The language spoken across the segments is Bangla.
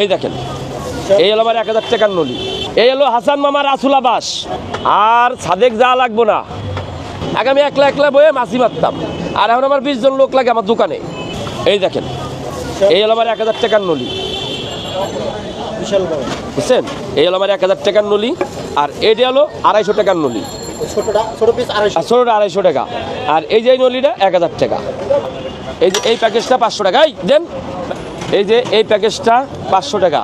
এই দেখেন এই হলো আমার এক হাজার টাকার নলি। এই হলো হাসান মামার আসুল আবাস। আর সাদেক যা লাগবো না। আগে আমি একলা একলা বয়ে মাছি মারতাম। আর এখন আমার বিশ জন লোক লাগে আমার দোকানে। এই দেখেন এই হলো আমার এক হাজার টাকার নলি। বুঝছেন? এই হলো আমার এক হাজার টাকার নলি। আর এইটা হলো আড়াইশো টাকার নলি। ছোটটা আড়াইশো। টাকা। আর এই যে নলিটা এক হাজার টাকা। এই যে এই প্যাকেজটা পাঁচশো টাকা। এই দেন এই যে এই প্যাকেজটা পাঁচশো টাকা।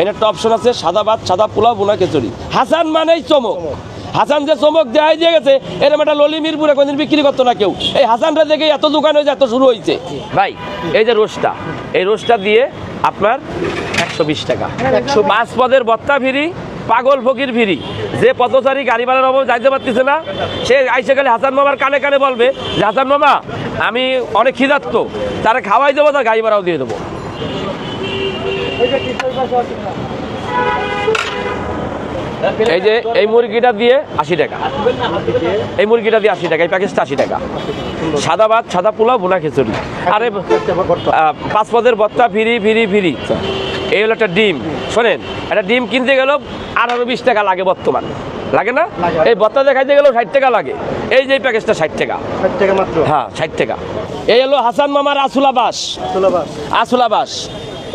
এটা একটা অপশন আছে সাদা ভাত সাদা পোলাও বোনা খিচুড়ি। হাসান মানেই চমক। হাসান যে চমক দেখাই দিয়ে গেছে এরকম একটা ললি মিরপুরে কোনদিন বিক্রি করতো না কেউ। এই হাসানটা দেখে এত দোকান হয়েছে এত শুরু হয়েছে। ভাই এই যে রোস্টটা এই রোস্টটা দিয়ে আপনার একশো বিশ টাকা। একশো পাঁচ পদের বত্তা ফিরি পাগল ফকির ফিরি যে পথচারী গাড়ি ভাড়ার অভাব যাইতে পারতেছে না সে আইসে গেলে হাসান মামার কানে কানে বলবে যে হাসান মামা আমি অনেক খিদার্ত তারা খাওয়াই দেবো তার গাড়ি ভাড়াও দিয়ে দেবো। এই যে এই মুরগিটা দিয়ে আশি টাকা। এই মুরগিটা দিয়ে আশি টাকা এই প্যাকেজটা আশি টাকা। সাদা ভাত সাদা পোলাও বোনা খিচুড়ি। আরে পাঁচ পদের বত্তা ফিরি ফিরি ফিরি। এই হলো একটা ডিম। শোনেন একটা ডিম কিনতে গেলেও আঠারো বিশ টাকা লাগে বর্তমান। লাগে না? এই বত্তা দেখাইতে গেলেও ষাট টাকা লাগে। এই যে প্যাকেজটা ষাট টাকা। টাকা মাত্র? হ্যাঁ ষাট টাকা। এই হলো হাসান মামার আসুলা বাস। আসুলা বাস।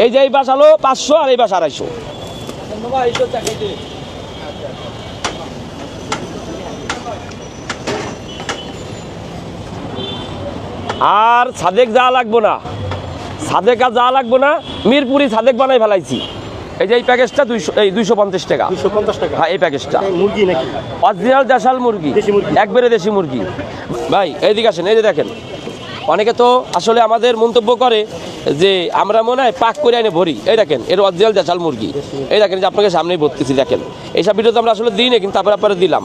এই যে এই বাস হলো পাঁচশো আর এই বাস আড়াইশো। আর সাদেক যা লাগবো না। সাদেক আর যা লাগবো না মিরপুরি সাদেক বানাই ফেলাইছি। এই যে এই প্যাকেজটা দুইশো এই দুইশো পঞ্চাশ টাকা। টাকা। হ্যাঁ এই প্যাকেজটা মুরগি নাকি? অরিজিনাল দেশাল মুরগি। দেশি মুরগি। একবারে দেশি মুরগি। ভাই এইদিকে আসেন এই যে দেখেন। অনেকে তো আসলে আমাদের মন্তব্য করে যে আমরা মনে হয় পাক করে এনে ভরি। এই দেখেন এর অরিজিনাল দেশাল মুরগি। এই দেখেন যে আপনাকে সামনেই ভরতেছি দেখেন। এইসব ভিডিও তো আমরা আসলে দিই না কিন্তু তারপরে আপনারা দিলাম।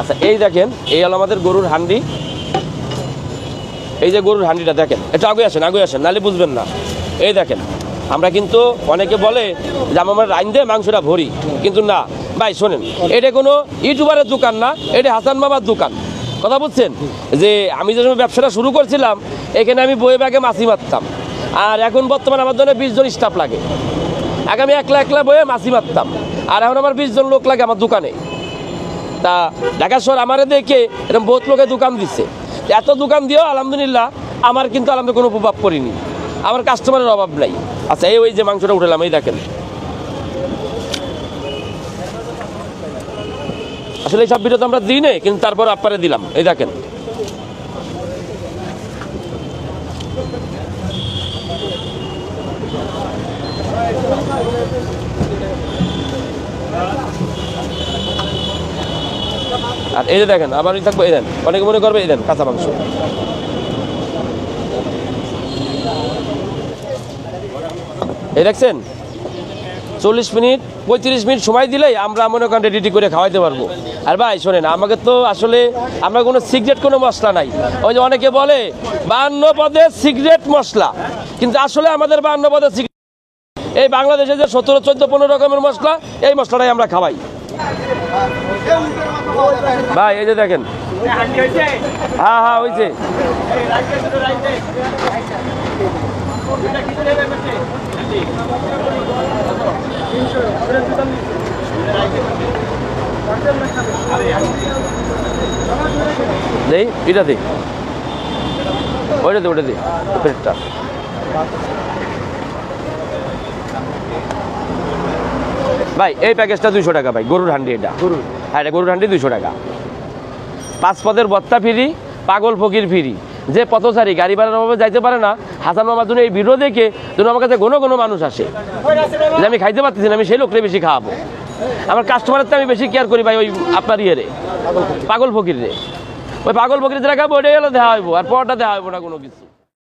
আচ্ছা এই দেখেন এই হলো আমাদের গরুর হান্ডি। এই যে গরুর হান্ডিটা দেখেন এটা আগে আসেন আগে আসেন, নাহলে বুঝবেন না। এই দেখেন, আমরা কিন্তু অনেকে বলে যে আমার রাইন দিয়ে মাংসটা ভরি, কিন্তু না। ভাই, শোনেন, এটা কোনো ইউটিউবারের দোকান না, এটা হাসান মামার দোকান। কথা বুঝছেন? যে আমি যে ব্যবসাটা শুরু করছিলাম, এখানে আমি বয়ে ব্যাগে মাছি মারতাম। আর এখন বর্তমানে আমার জন্য বিশ জন স্টাফ লাগে। আগে আমি একলা একলা বয়ে মাছি মারতাম। আর এখন আমার বিশ জন লোক লাগে আমার দোকানে। তা ঢাকা শহর আমারে দেখে এরকম বহুত লোকে দোকান দিচ্ছে এত দোকান দিয়েও আলহামদুলিল্লাহ আমার কিন্তু আলহামদুলিল্লাহ কোনো প্রভাব পড়িনি আমার কাস্টমারের অভাব নাই। আচ্ছা এই ওই যে মাংসটা উঠালাম, এই দেখেন। আসলে এই সব ভিডিও তো আমরা দিই নাই, কিন্তু তারপর আপনারে দিলাম। এই দেখেন। আর এই যে দেখেন, আবার থাকব, এই দেন। অনেকে মনে করবে, এই দেন, কাঁচা মাংস। এই দেখছেন? চল্লিশ মিনিট, পঁয়ত্রিশ মিনিট সময় দিলেই আমরা মনে করেন রেডি করে খাওয়াইতে পারব। আর ভাই, শোনেন, আমাকে তো আসলে আমরা কোনো সিগারেট কোনো মশলা নাই। ওই যে অনেকে বলে, বান্ন পদে সিগারেট মশলা। কিন্তু আসলে আমাদের বান্ন পদে সিগারেট এই বাংলাদেশে যে সতেরো, চোদ্দ, পনেরো রকমের মশলা, এই মশলাটাই আমরা খাওয়াই। ভাই, এই যে দেখেন। হ্যাঁ হ্যাঁ হয়েছে নেই এটা দে ওইটা দে ওটা দে পেটটা ভাই এই প্যাকেজটা দুইশো টাকা ভাই গরুর হান্ডি এটা। গরুর। হ্যাঁ এটা গরুর হান্ডি দুইশো টাকা। পাঁচ পদের বত্তা ফিরি পাগল ফকির ফিরি। যে পথচারী গাড়ি ভাড়ার অভাবে যাইতে পারে না হাসান মামার জন্য এই ভিডিও দেখে যেন আমার কাছে কোনো কোনো মানুষ আসে। যে আমি খাইতে পারতেছি না আমি সেই লোকটাই বেশি খাওয়াবো। আমার কাস্টমারের তো আমি বেশি কেয়ার করি ভাই ওই আপনার ইয়ে রে পাগল ফকির রে। ওই পাগল ফকির যেটা খাব ওইটাই হলো দেওয়া হইব আর পরটা দেওয়া হইব না কোনো কিছু।